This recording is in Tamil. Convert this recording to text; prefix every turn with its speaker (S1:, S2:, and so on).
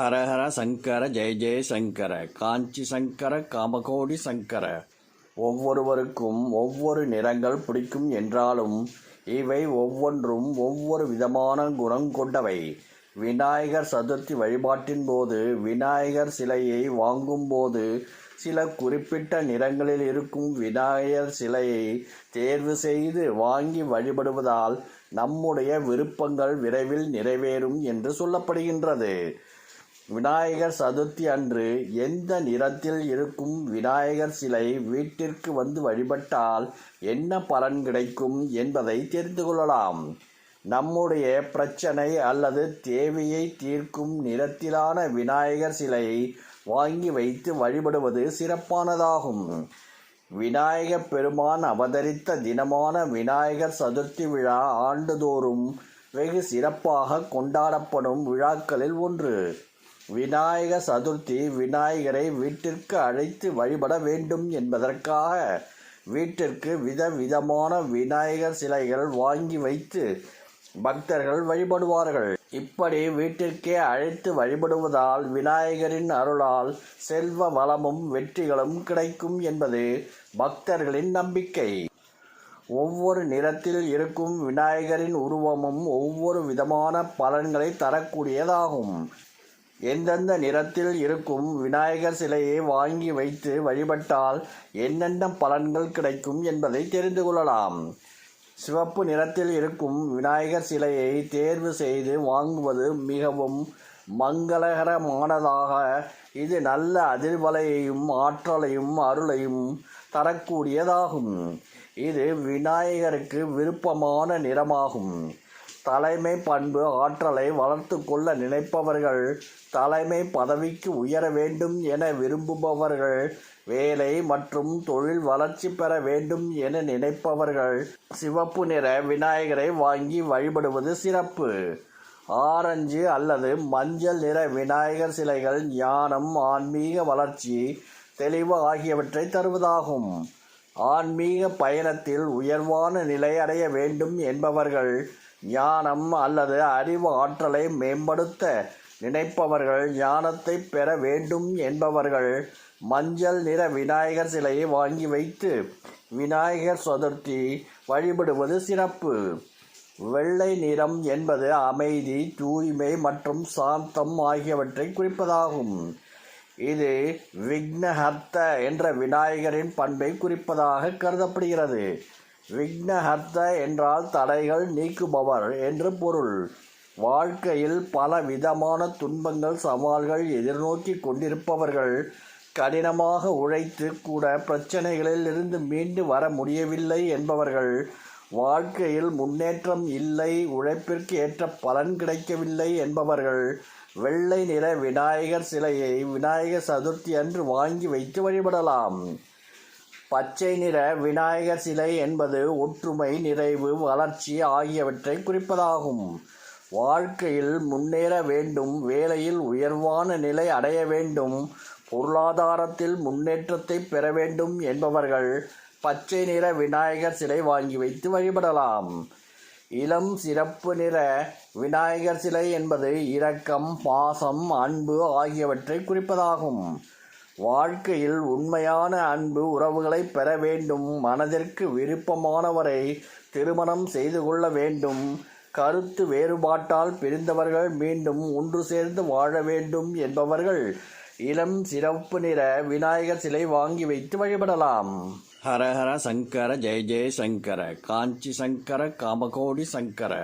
S1: ஹரஹர சங்கர ஜெய ஜெய சங்கர காஞ்சி சங்கர காமகோடி சங்கர. ஒவ்வொருவருக்கும் ஒவ்வொரு நிறங்கள் பிடிக்கும் என்றாலும் இவை ஒவ்வொன்றும் ஒவ்வொரு விதமான குணம் கொண்டவை. விநாயகர் சதுர்த்தி வழிபாட்டின் போது விநாயகர் சிலையை வாங்கும்போது சில குறிப்பிட்ட நிறங்களில் இருக்கும் விநாயகர் சிலையை தேர்வு செய்து வாங்கி வழிபடுவதால் நம்முடைய விருப்பங்கள் விரைவில் நிறைவேறும் என்று சொல்லப்படுகின்றது. விநாயகர் சதுர்த்தி அன்று எந்த நிறத்தில் இருக்கும் விநாயகர் சிலை வீட்டிற்கு வந்து வழிபட்டால் என்ன பலன் கிடைக்கும் என்பதை தெரிந்து கொள்ளலாம். நம்முடைய பிரச்சனை அல்லது தேவையை தீர்க்கும் நிறத்திலான விநாயகர் சிலையை வாங்கி வைத்து வழிபடுவது சிறப்பானதாகும். விநாயகப் பெருமான் அவதரித்த தினமான விநாயகர் சதுர்த்தி விழா ஆண்டுதோறும் வெகு சிறப்பாக கொண்டாடப்படும் விழாக்களில் ஒன்று. விநாயக சதுர்த்தி விநாயகரை வீட்டிற்கு அழைத்து வழிபட வேண்டும் என்பதற்காக வீட்டிற்கு விதவிதமான விநாயகர் சிலைகள் வாங்கி வைத்து பக்தர்கள் வழிபடுவார்கள். இப்படி வீட்டிற்கே அழைத்து வழிபடுவதால் விநாயகரின் அருளால் செல்வ வளமும் வெற்றிகளும் கிடைக்கும் என்பது பக்தர்களின் நம்பிக்கை. ஒவ்வொரு நிறத்தில் இருக்கும் விநாயகரின் உருவமும் ஒவ்வொரு விதமான பலன்களை தரக்கூடியதாகும். எந்தெந்த நிறத்தில் இருக்கும் விநாயகர் சிலையை வாங்கி வைத்து வழிபட்டால் என்னென்ன பலன்கள் கிடைக்கும் என்பதை தெரிந்து கொள்ளலாம். சிவப்பு நிறத்தில் இருக்கும் விநாயகர் சிலையை தேர்வு செய்து வாங்குவது மிகவும் மங்களகரமானதாக இது நல்ல அதிர்வலையையும் ஆற்றலையும் அருளையும் தரக்கூடியதாகும். இது விநாயகருக்கு விருப்பமான நிறமாகும். தலைமை பண்பு ஆற்றலை வளர்த்து கொள்ள நினைப்பவர்கள் தலைமை பதவிக்கு உயர வேண்டும் என விரும்புபவர்கள் வேலை மற்றும் தொழில் வளர்ச்சி பெற வேண்டும் என நினைப்பவர்கள் சிவப்பு நிற விநாயகரை வாங்கி வழிபடுவது சிறப்பு. ஆரஞ்சு அல்லது மஞ்சள் நிற விநாயகர் சிலைகள் ஞானம் ஆன்மீக வளர்ச்சி தெளிவு ஆகியவற்றை தருவதாகும். ஆன்மீக பயணத்தில் உயர்வான நிலை அடைய வேண்டும் என்பவர்கள் ஞானம் அல்லது அறிவு ஆற்றலை மேம்படுத்த நினைப்பவர்கள் ஞானத்தை பெற வேண்டும் என்பவர்கள் மஞ்சள் நிற விநாயகர் சிலையை வாங்கி வைத்து விநாயகர் சதுர்த்தி வழிபடுவது சிறப்பு. வெள்ளை நிறம் என்பது அமைதி தூய்மை மற்றும் சாந்தம் ஆகியவற்றை குறிப்பதாகும். இது விக்னஹர்த்த என்ற விநாயகரின் பண்பை குறிப்பதாக கருதப்படுகிறது. விக்னஹர்த்த என்றால் தடைகள் நீக்குபவர் என்று பொருள். வாழ்க்கையில் பல விதமான துன்பங்கள் சவால்கள் எதிர்நோக்கி கொண்டிருப்பவர்கள் கடினமாக உழைத்து கூட பிரச்சனைகளில் இருந்து மீண்டு வர முடியவில்லை என்பவர்கள். வாழ்க்கையில் முன்னேற்றம் இல்லை உழைப்பிற்கு ஏற்ற பலன் கிடைக்கவில்லை என்பவர்கள். வெள்ளை நிற விநாயகர் சிலையை விநாயகர் சதுர்த்தி அன்று வாங்கி வைத்து வழிபடலாம். பச்சை நிற விநாயகர் சிலை என்பது ஒற்றுமை நிறைவு வளர்ச்சி ஆகியவற்றை குறிப்பதாகும். வாழ்க்கையில் முன்னேற வேண்டும் வேலையில் உயர்வான நிலை அடைய வேண்டும் பொருளாதாரத்தில் முன்னேற்றத்தை பெற வேண்டும் என்பவர்கள் பச்சை நிற விநாயகர் சிலை வாங்கி வைத்து வழிபடலாம். இளம் சிறப்பு நிற விநாயகர் சிலை என்பது இரக்கம் பாசம் அன்பு ஆகியவற்றை குறிப்பதாகும். வாழ்க்கையில் உண்மையான அன்பு உறவுகளை பெற வேண்டும். மனதிற்கு விருப்பமானவரை திருமணம் செய்து கொள்ள வேண்டும். கருத்து வேறுபாட்டால் பிரிந்தவர்கள் மீண்டும் ஒன்று சேர்ந்து வாழ வேண்டும் என்பவர்கள் இளம் சிறப்பு நிற விநாயகர் சிலை வாங்கி வைத்து வழிபடலாம். ஹரஹர சங்கர ஜெய ஜெய சங்கர காஞ்சி சங்கர காமகோடி சங்கர.